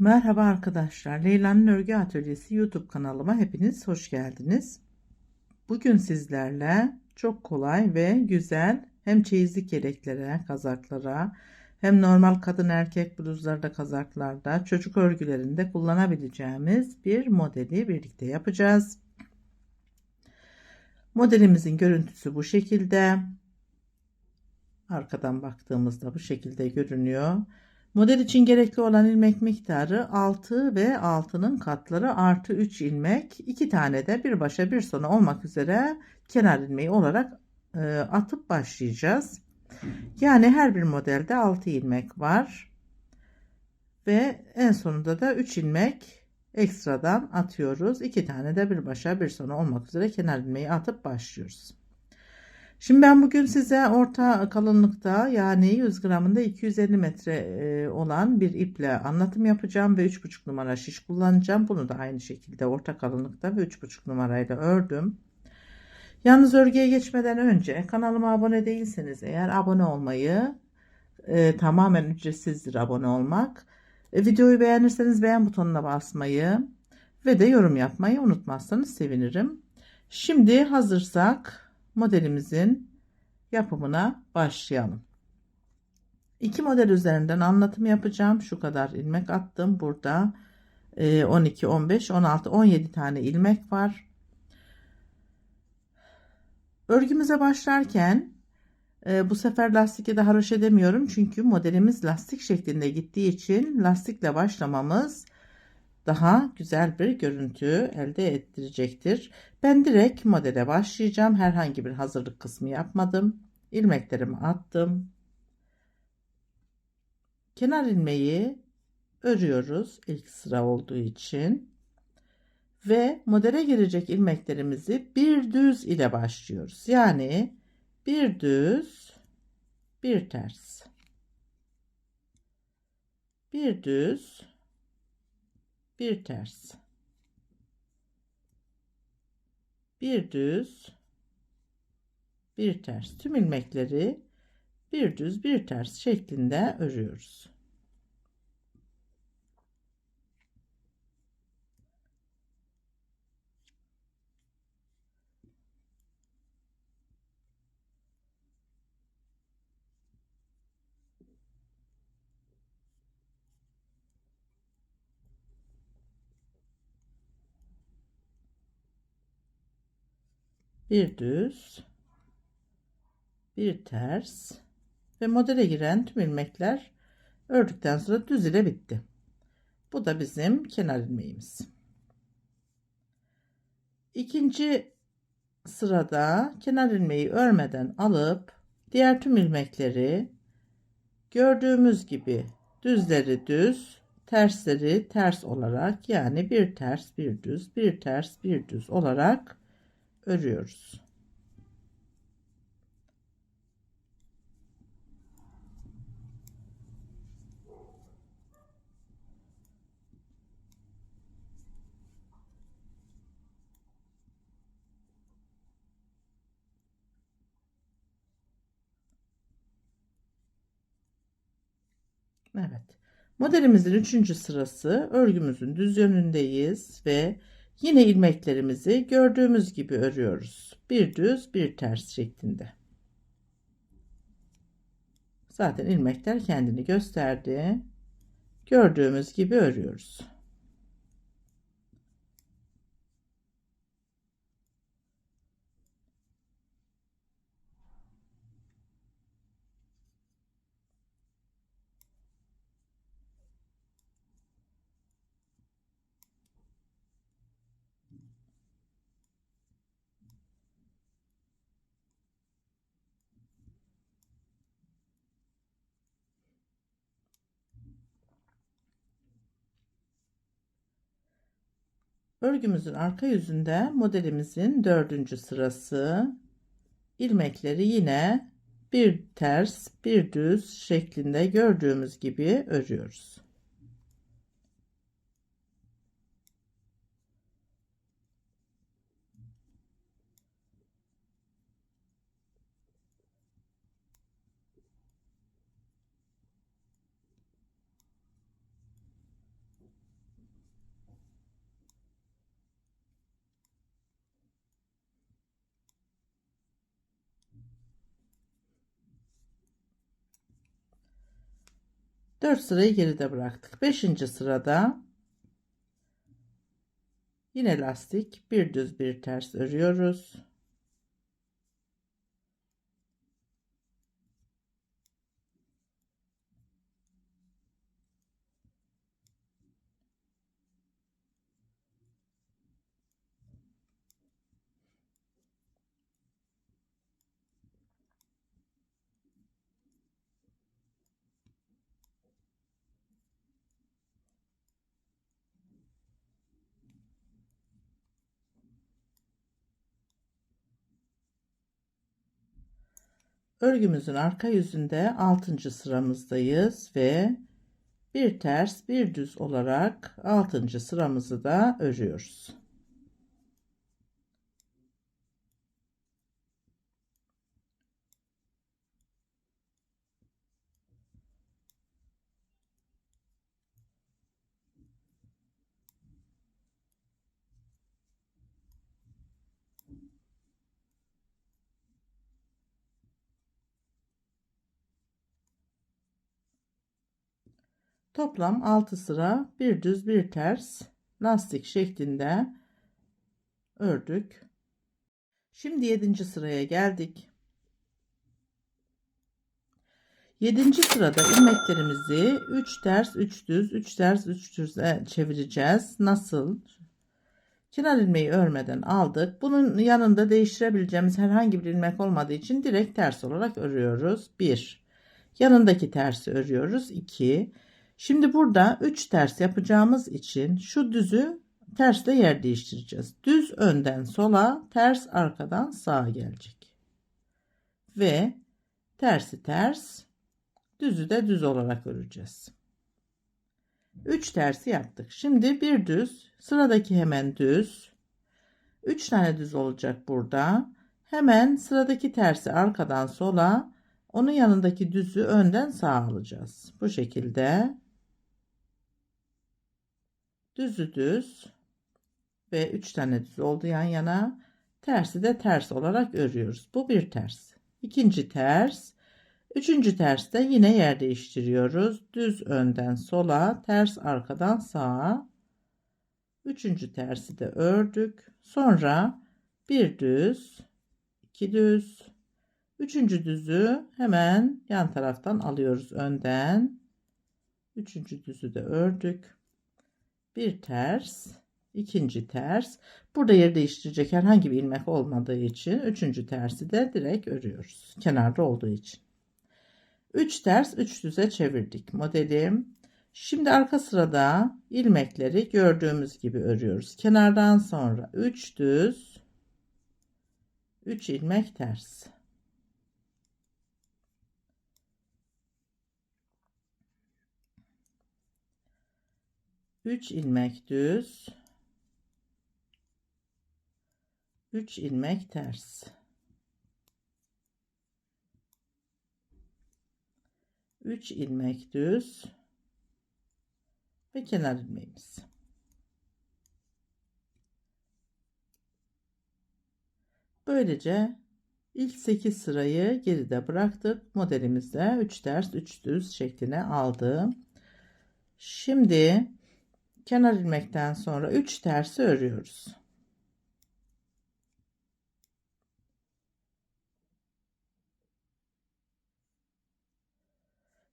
Merhaba arkadaşlar. Leyla'nın Örgü Atölyesi YouTube kanalıma hepiniz hoş geldiniz. Bugün sizlerle çok kolay ve güzel hem çeyizlik yeleklere, kazaklara hem normal kadın erkek bluzlarda, kazaklarda, çocuk örgülerinde kullanabileceğimiz bir modeli birlikte yapacağız. Modelimizin görüntüsü bu şekilde. Arkadan baktığımızda bu şekilde görünüyor. Model için gerekli olan ilmek miktarı 6 ve 6'nın katları artı 3 ilmek. 2 tane de bir başa bir sona olmak üzere kenar ilmeği olarak e, atıp başlayacağız. Yani her bir modelde 6 ilmek var. Ve en sonunda da 3 ilmek ekstradan atıyoruz. 2 tane de bir başa bir sona olmak üzere kenar ilmeği atıp başlıyoruz. Şimdi ben bugün size orta kalınlıkta yani 100 gramında 250 metre e, olan bir iple anlatım yapacağım ve 3,5 numara şiş kullanacağım. Bunu da aynı şekilde orta kalınlıkta ve 3,5 numarayla ördüm. Yalnız örgüye geçmeden önce kanalıma abone değilseniz eğer abone olmayı e, tamamen ücretsizdir abone olmak. E, videoyu beğenirseniz beğen butonuna basmayı ve de yorum yapmayı unutmazsanız sevinirim. Şimdi hazırsak modelimizin yapımına başlayalım. İki model üzerinden anlatım yapacağım. Şu kadar ilmek attım. Burada 12, 15, 16, 17 tane ilmek var. Örgümüze başlarken e, bu sefer lastikle de haroş edemiyorum. Çünkü modelimiz lastik şeklinde gittiği için lastikle başlamamız daha güzel bir görüntü elde ettirecektir. Ben direkt modele başlayacağım. Herhangi bir hazırlık kısmı yapmadım. İlmeklerimi attım. Kenar ilmeği örüyoruz ilk sıra olduğu için. Ve modele girecek ilmeklerimizi bir düz ile başlıyoruz. Yani bir düz, bir ters. Bir düz, bir ters. Bir düz. Bir ters. Tüm ilmekleri bir düz bir ters şeklinde örüyoruz. Bir düz bir ters ve modele giren tüm ilmekler ördükten sonra düz ile bitti. Bu da bizim kenar ilmeğimiz. İkinci sırada kenar ilmeği örmeden alıp diğer tüm ilmekleri gördüğümüz gibi düzleri düz, tersleri ters olarak yani bir ters bir düz, bir ters bir düz olarak örüyoruz. Evet. Modelimizin üçüncü sırası örgümüzün düz yönündeyiz ve Yine ilmeklerimizi gördüğümüz gibi örüyoruz. Bir düz bir ters şeklinde. Zaten ilmekler kendini gösterdi. Gördüğümüz gibi örüyoruz. Örgümüzün arka yüzünde modelimizin dördüncü sırası ilmekleri yine bir ters bir düz şeklinde gördüğümüz gibi örüyoruz. 4 sırayı geride bıraktık. 5. sırada yine lastik bir düz bir ters örüyoruz. Örgümüzün arka yüzünde 6. sıramızdayız ve bir ters bir düz olarak 6. sıramızı da örüyoruz. Toplam 6 sıra bir düz bir ters lastik şeklinde ördük. Şimdi 7. sıraya geldik. 7. sırada ilmeklerimizi 3 ters 3 düz 3 ters 3 düze çevireceğiz. Nasıl? Kenar ilmeği örmeden aldık. Bunun yanında değiştirebileceğimiz herhangi bir ilmek olmadığı için direkt ters olarak örüyoruz. 1. Yanındaki tersi örüyoruz. 2. Şimdi burada 3 ters yapacağımız için şu düzü tersle yer değiştireceğiz. Düz önden sola, ters arkadan sağa gelecek. Ve tersi ters, düzü de düz olarak öreceğiz. 3 tersi yaptık. Şimdi bir düz, sıradaki hemen düz. 3 tane düz olacak burada. Hemen sıradaki tersi arkadan sola, onun yanındaki düzü önden sağa alacağız. Bu şekilde düzü düz ve 3 tane düz oldu yan yana. Tersi de ters olarak örüyoruz. Bu bir ters. İkinci ters. Üçüncü ters de yine yer değiştiriyoruz. Düz önden sola, ters arkadan sağa. Üçüncü tersi de ördük. Sonra bir düz, iki düz, üçüncü düzü hemen yan taraftan alıyoruz önden. Üçüncü düzü de ördük bir ters, ikinci ters. Burada yer değiştirecek herhangi bir ilmek olmadığı için üçüncü tersi de direkt örüyoruz. Kenarda olduğu için. 3 ters 3 düze çevirdik modelim. Şimdi arka sırada ilmekleri gördüğümüz gibi örüyoruz. Kenardan sonra 3 düz 3 ilmek ters. 3 ilmek düz 3 ilmek ters. 3 ilmek düz ve kenar ilmeğimiz. Böylece ilk 8 sırayı geride bıraktık modelimizde 3 ters 3 düz şekline aldı şimdi kenar ilmekten sonra 3 tersi örüyoruz.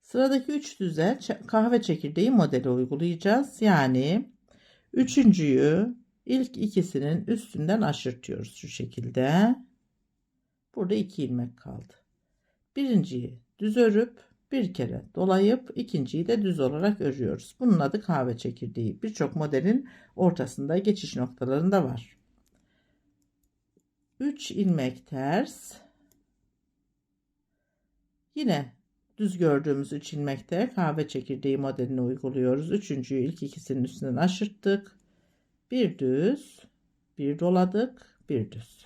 Sıradaki 3 düze kahve çekirdeği modeli uygulayacağız. Yani üçüncüyü ilk ikisinin üstünden aşırtıyoruz şu şekilde. Burada 2 ilmek kaldı. Birinciyi düz örüp bir kere dolayıp ikinciyi de düz olarak örüyoruz. Bunun adı kahve çekirdeği. Birçok modelin ortasında geçiş noktalarında var. 3 ilmek ters. Yine düz gördüğümüz 3 ilmekte kahve çekirdeği modelini uyguluyoruz. Üçüncüyü ilk ikisinin üstünden aşırttık. Bir düz, bir doladık, bir düz.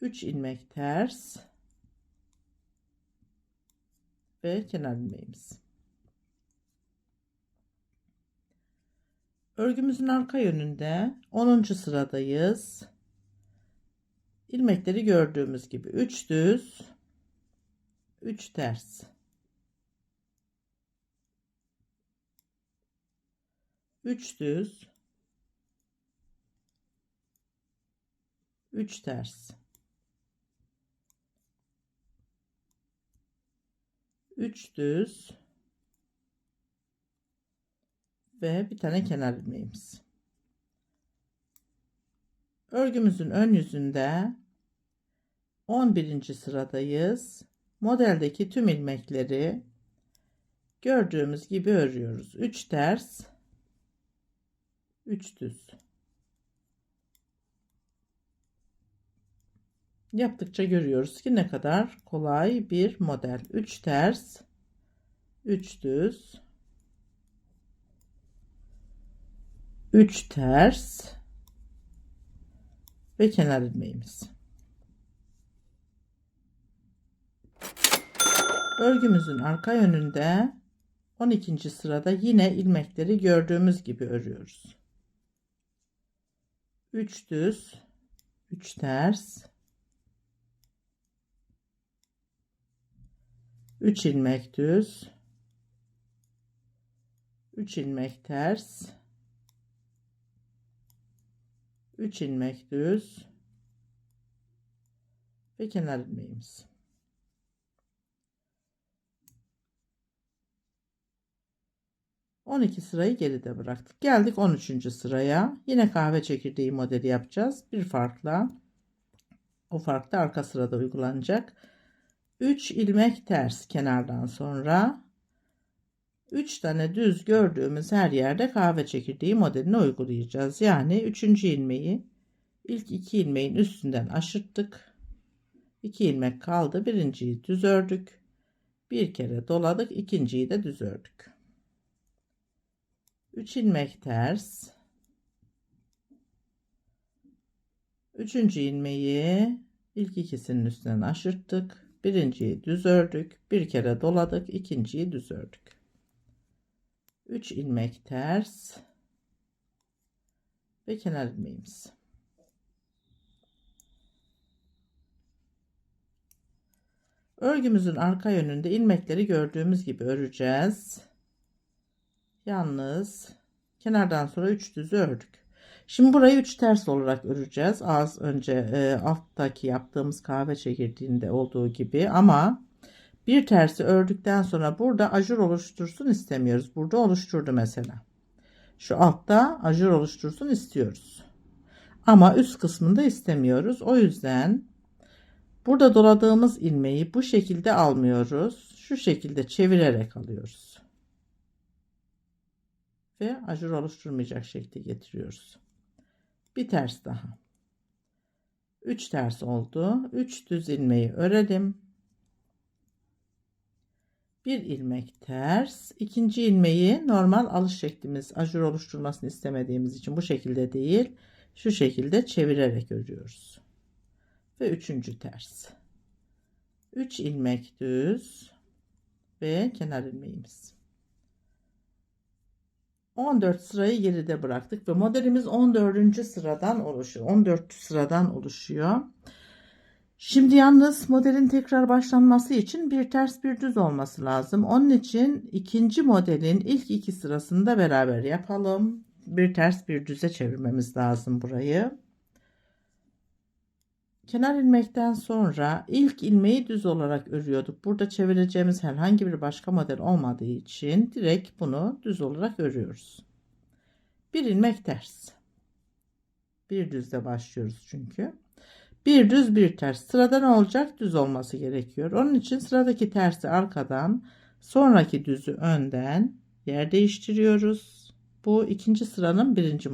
3 ilmek ters ve kenar ilmeğimiz. Örgümüzün arka yönünde 10. sıradayız. İlmekleri gördüğümüz gibi 3 düz, 3 ters. 3 düz, 3 ters. 3 düz ve bir tane kenar ilmeğimiz. Örgümüzün ön yüzünde 11. sıradayız. Modeldeki tüm ilmekleri gördüğümüz gibi örüyoruz. 3 ters 3 düz. Yaptıkça görüyoruz ki ne kadar kolay bir model. 3 ters 3 düz 3 ters ve kenar ilmeğimiz. Örgümüzün arka yönünde 12. sırada yine ilmekleri gördüğümüz gibi örüyoruz. 3 düz, 3 ters, 3 ilmek düz, 3 ilmek ters, 3 ilmek düz ve kenar ilmeğimiz. On iki sırayı geride bıraktık. Geldik 13. sıraya. Yine kahve çekirdeği modeli yapacağız. Bir farkla. O fark da arka sırada uygulanacak. 3 ilmek ters kenardan sonra 3 tane düz gördüğümüz her yerde kahve çekirdeği modelini uygulayacağız. Yani 3. ilmeği ilk 2 ilmeğin üstünden aşırttık. 2 ilmek kaldı. Birinciyi düz ördük. Bir kere doladık. ikinciyi de düz ördük. 3 ilmek ters. 3. ilmeği ilk ikisinin üstünden aşırttık. Birinciyi düz ördük. Bir kere doladık. ikinciyi düz ördük. 3 ilmek ters ve kenar ilmeğimiz. Örgümüzün arka yönünde ilmekleri gördüğümüz gibi öreceğiz. Yalnız kenardan sonra 3 düz ördük. Şimdi burayı 3 ters olarak öreceğiz. Az önce e, alttaki yaptığımız kahve çekirdeğinde olduğu gibi ama bir tersi ördükten sonra burada ajur oluştursun istemiyoruz. Burada oluşturdu mesela. Şu altta ajur oluştursun istiyoruz. Ama üst kısmında istemiyoruz. O yüzden burada doladığımız ilmeği bu şekilde almıyoruz. Şu şekilde çevirerek alıyoruz. Ve ajur oluşturmayacak şekilde getiriyoruz. Bir ters daha. 3 ters oldu. 3 düz ilmeği örelim. Bir ilmek ters. İkinci ilmeği normal alış şeklimiz ajur oluşturmasını istemediğimiz için bu şekilde değil şu şekilde çevirerek örüyoruz. Ve üçüncü ters. 3 ilmek düz ve kenar ilmeğimiz 14 sırayı geride bıraktık ve modelimiz 14. sıradan oluşuyor 14 sıradan oluşuyor Şimdi yalnız modelin tekrar başlanması için bir ters bir düz olması lazım. Onun için ikinci modelin ilk iki sırasını da beraber yapalım. Bir ters bir düze çevirmemiz lazım burayı. Kenar ilmekten sonra ilk ilmeği düz olarak örüyorduk. Burada çevireceğimiz herhangi bir başka model olmadığı için direkt bunu düz olarak örüyoruz. Bir ilmek ters. Bir düzle başlıyoruz çünkü. Bir düz bir ters. Sırada ne olacak? Düz olması gerekiyor. Onun için sıradaki tersi arkadan, sonraki düzü önden yer değiştiriyoruz. Bu ikinci sıranın birinci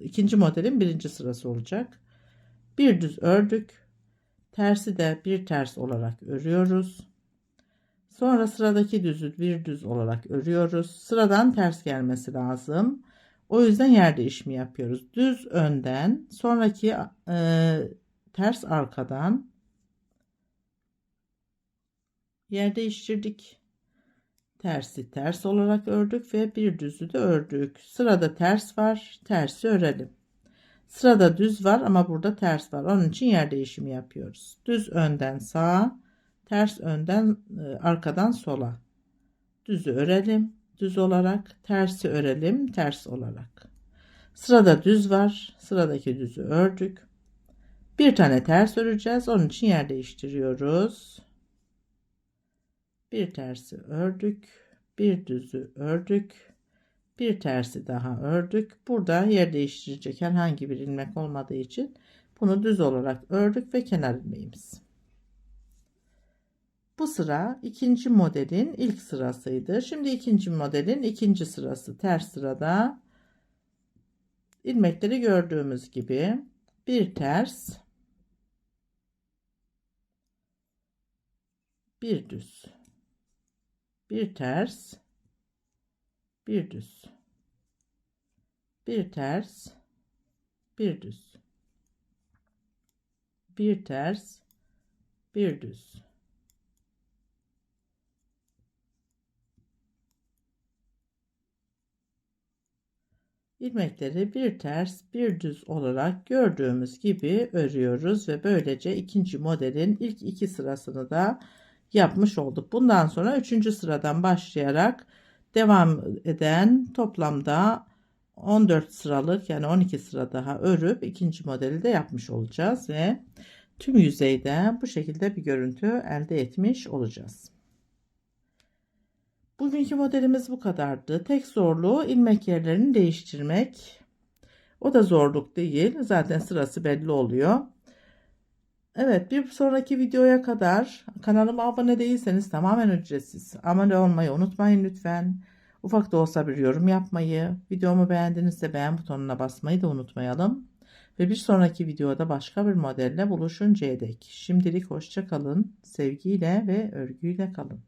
ikinci modelin birinci sırası olacak. Bir düz ördük. Tersi de bir ters olarak örüyoruz. Sonra sıradaki düzü bir düz olarak örüyoruz. Sıradan ters gelmesi lazım. O yüzden yer değişimi yapıyoruz. Düz önden sonraki e, ters arkadan yer değiştirdik. Tersi ters olarak ördük ve bir düzü de ördük. Sırada ters var. Tersi örelim. Sırada düz var ama burada ters var. Onun için yer değişimi yapıyoruz. Düz önden sağa, ters önden e, arkadan sola. Düzü örelim. düz olarak tersi örelim ters olarak. Sırada düz var. Sıradaki düzü ördük. Bir tane ters öreceğiz. Onun için yer değiştiriyoruz. Bir tersi ördük. Bir düzü ördük. Bir tersi daha ördük. Burada yer değiştirecek herhangi bir ilmek olmadığı için bunu düz olarak ördük ve kenar ilmeğimiz. Bu sıra ikinci modelin ilk sırasıydı. Şimdi ikinci modelin ikinci sırası ters sırada ilmekleri gördüğümüz gibi bir ters bir düz bir ters bir düz. Bir ters. Bir düz. Bir ters. Bir düz. İlmekleri bir ters bir düz olarak gördüğümüz gibi örüyoruz ve böylece ikinci modelin ilk iki sırasını da yapmış olduk. Bundan sonra üçüncü sıradan başlayarak devam eden toplamda 14 sıralık yani 12 sıra daha örüp ikinci modeli de yapmış olacağız ve tüm yüzeyde bu şekilde bir görüntü elde etmiş olacağız. Bugünkü modelimiz bu kadardı. Tek zorluğu ilmek yerlerini değiştirmek. O da zorluk değil. Zaten sırası belli oluyor. Evet bir sonraki videoya kadar kanalıma abone değilseniz tamamen ücretsiz. Abone olmayı unutmayın lütfen. Ufak da olsa bir yorum yapmayı, videomu beğendinizse beğen butonuna basmayı da unutmayalım. Ve bir sonraki videoda başka bir modelle buluşuncaya dek şimdilik hoşça kalın, sevgiyle ve örgüyle kalın.